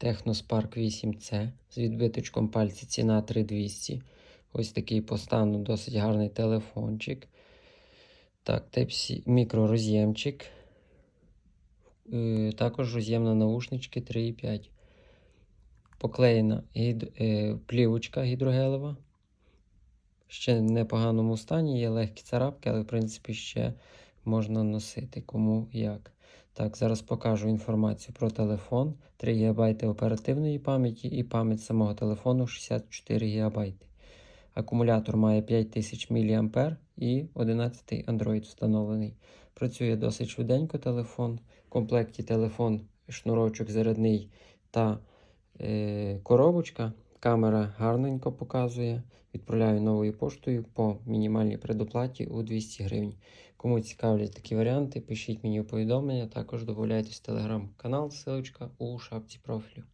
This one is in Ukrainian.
Техноспарк 8C з відбиточком пальця ціна 3200. Ось такий по стану досить гарний телефончик. Так, Type-C мікророз'ємчик. Е, Також роз'єм на наушнички 3,5. Поклеєна гід... е, плівочка гідрогелева. Ще в непоганому стані, є легкі царапки, але в принципі ще можна носити кому як. Так, зараз покажу інформацію про телефон. 3 ГБ оперативної пам'яті і пам'ять самого телефону 64 ГБ. Акумулятор має 5000 мА і 11 Android встановлений. Працює досить швиденько телефон. В комплекті телефон, шнурочок зарядний та е, коробочка. Камера гарненько показує. Відправляю новою поштою по мінімальній предоплаті у 200 гривень. Кому цікавлять такі варіанти, пишіть мені у повідомлення. Також додайтесь в телеграм-канал, ссылочка у шапці профілю.